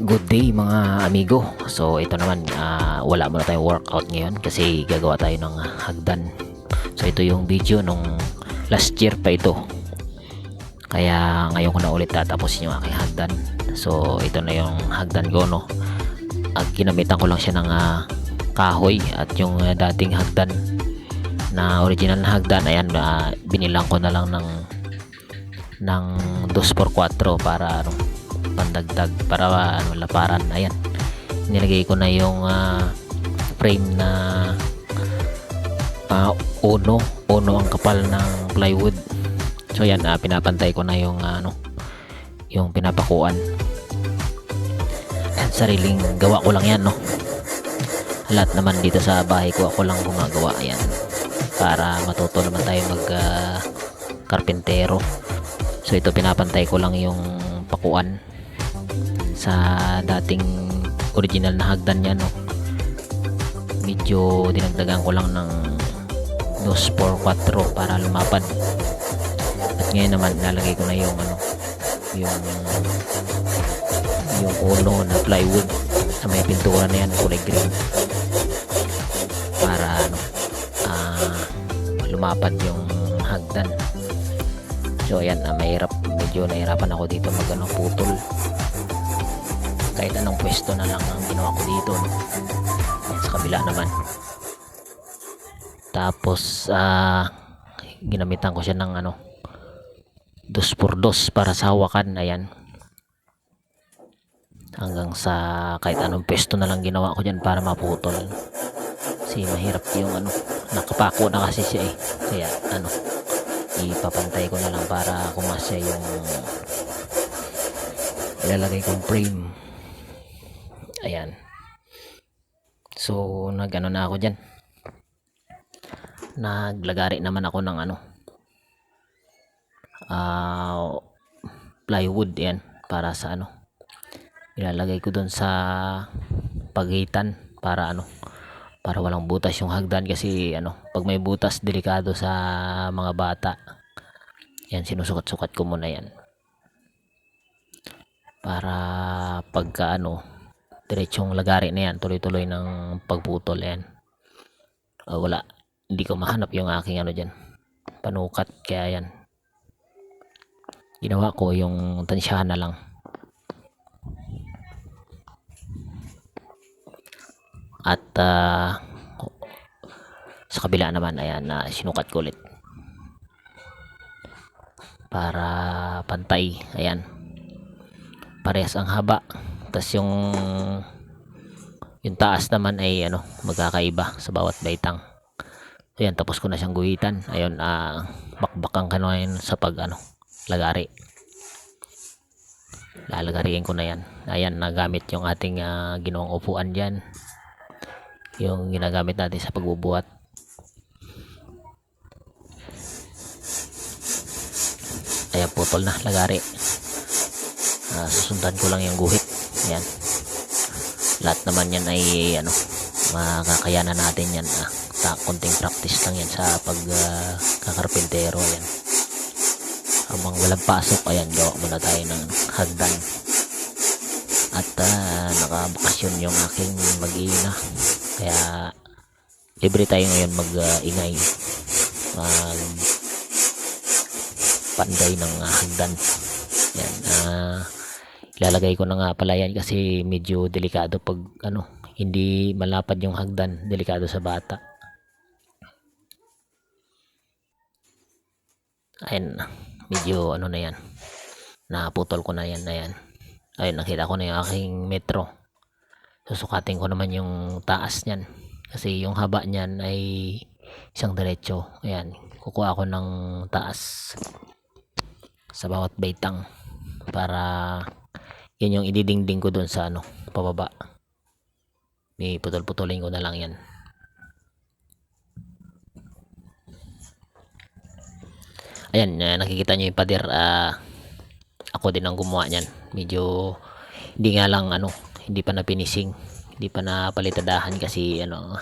Good day mga amigo. So ito naman ah, wala muna tayong workout ngayon kasi gagawa tayo ng hagdan. So ito yung video nung last year pa ito. Kaya ngayon ko na ulit tatapusin yung aking hagdan. So ito na yung hagdan ko no. At ginamitan ko lang siya ng ah, kahoy at yung ah, dating hagdan na original na hagdan ayan ah, binilang ko na lang ng ng 2x4 para ano pandagdag para ano laparan. Ayan. Nilagay ko na yung ah, frame na ah, uno. Uno ang kapal ng plywood. So yan ah, pinapantay ko na yung ano yung pinapakuan. Ayan, sariling gawa ko lang yan no? Lahat naman dito sa bahay ko ako lang gumagawa. Ayan. Para matuto naman tayo mag ah, karpintero. So ito pinapantay ko lang yung pakuan sa dating original na hagdan niya no? Medyo dinagdagan ko lang ng 2 por 4 para lumapad. At ngayon naman nalagay ko na yung ano yung yung ulo na plywood na may pintura na yan kulay green. Para ano ah, lumapad yung hagdan. So ayan ah, mahirap medyo nahirapan ako dito mag ano, putol kahit anong pwesto na lang ang ginawa ko dito no? Ayan, sa kabila naman. Tapos ah ginamitan ko siya ng ano dos por dos para sa hawakan ayan. Hanggang sa kahit anong pwesto na lang ginawa ko dyan para maputol. Kasi mahirap yung ano nakapako na kasi siya eh. Kaya ano ipapantay ko na lang para kumasya yung ilalagay kong frame ayan. So nag ano na ako dyan. Naglagari naman ako ng ano ah plywood yan para sa ano ilalagay ko dun sa pagitan para ano para walang butas yung hagdan kasi ano pag may butas delikado sa mga bata. Yan sinusukat-sukat ko muna yan. Para pagka ano diretsong lagari na yan. Tuloy-tuloy ng pagputol. Yan Ah, wala. Hindi ko mahanap yung aking ano dyan. Panukat. Kaya yan. Ginawa ko yung tansyahan na lang. At ah, sa kabila naman ayan na sinukat ko ulit. Para pantay. Ayan. Parehas ang haba tas yung yung taas naman ay ano magkakaiba sa bawat baitang. Ayan tapos ko na siyang guhitan. Ayun ah bakbakan ka na sa pag ano lagari. Lalagariin ko na yan. Ayan nagamit yung ating ah, ginawang upuan dyan. Yung ginagamit natin sa pagbubuhat. Ayan putol na lagari. Ah, susundan ko lang yung guhit ayan. Lahat naman yan ay ano makakayanan natin yan. Ah, ta konting practice lang yan sa pag ah, kakarpintero. Ayan. Habang walang pasok ayan gawa muna tayo ng hagdan. At ah, nakabakasyon yung aking mag-iina. Kaya libre tayo ngayon mag-ingay mag panday ng hagdan. Yan ah ilalagay ko na nga pala yan kasi medyo delikado pag ano hindi malapad yung hagdan. Delikado sa bata. Ayun medyo ano na yan. Naputol ko na yan na yan. Ayun nakita ko na yung aking metro. Susukatin ko naman yung taas niyan. Kasi yung haba niyan ay isang diretso. Ayan kukuha ako ng taas sa bawat baitang para yun yung ididingding ko doon sa ano pababa. May putol-putulin ko na lang yan. Ayan uh, nakikita nyo yung pader ah, ako din ang gumawa niyan. Medyo hindi nga lang ano hindi pa na finishing hindi pa na palitadahan kasi ano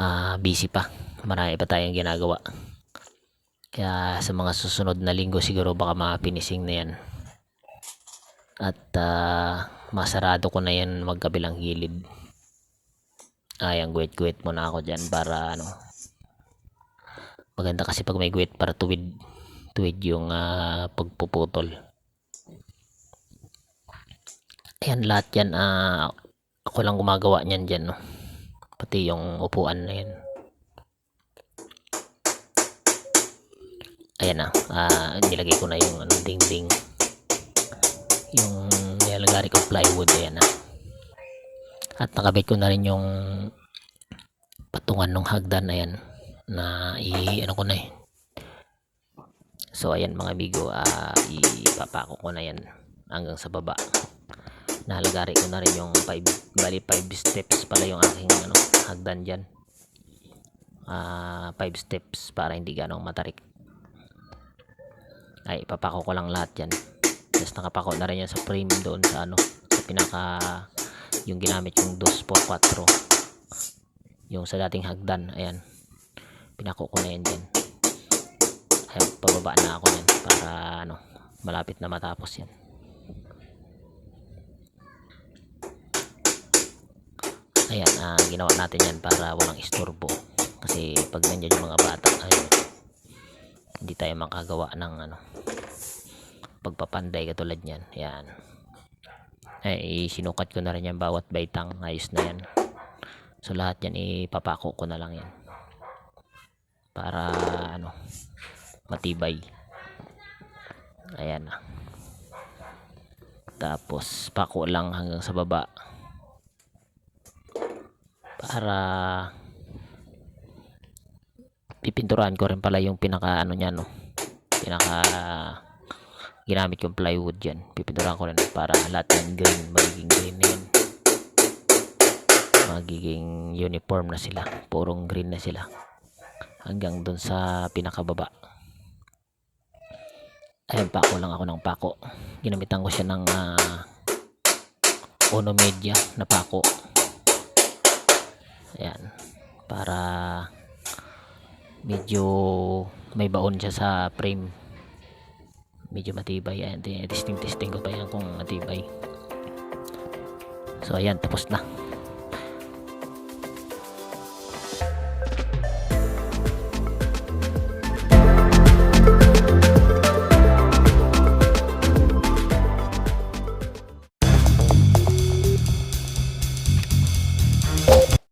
ah busy pa. Marami pa tayong ginagawa. Kaya sa mga susunod na linggo siguro baka ma-finishing na yan At ah, masarado ko na yan magkabilang gilid. Ayan, guwit-guwit muna ako dyan para ano. Maganda kasi pag may guwit para tuwid tuwid yung ah, pagpuputol. Ayan, lahat yan ah, ako lang gumagawa niyan dyan. No? Pati yung upuan na yan. Ayan na, ah, nilagay ko na yung ano, ding-ding. Yung nilalagari ko plywood, ayan na. At nakabit ko na rin yung patungan ng hagdan na yan na i ano ko na eh. So ayan mga bigo, ah, ipapako ko na yan hanggang sa baba. Nahalagari ko na rin yung 5 bali 5 steps pala yung aking ano, hagdan diyan. Ah, 5 steps para hindi ganong matarik. Ay, ipapako ko lang lahat yan. Tapos nakapako na rin yan sa frame doon sa ano, sa pinaka yung ginamit yung 2x4 yung sa dating hagdan ayan. Pinako ko na yan dyan ayan pababa na ako yan para ano malapit na matapos yan. Ayan ah, ginawa natin yan para walang istorbo. Kasi pag nandyan yung mga bata ayun hindi tayo makagawa ng ano pagpapanday katulad yan. Ayan ay sinukat ko na rin yan. Bawat baitang ayos na yan. So lahat yan ipapako ko na lang yan. Para ano matibay. Ayan na. Tapos pako lang hanggang sa baba. Para pipinturahan ko rin pala yung pinaka ano niya no? Pinaka ginamit yung plywood yan pipinturahan ko rin para lahat ng green magiging green na yan magiging uniform na sila. Purong green na sila. Hanggang dun sa pinakababa. Ayun pako lang ako ng pako. Ginamitan ko siya ng uh, ono media na pako. Ayan. Para medyo may baon siya sa frame medyo matibay. Ayan testing testing ko pa yan kung matibay. So ayan tapos na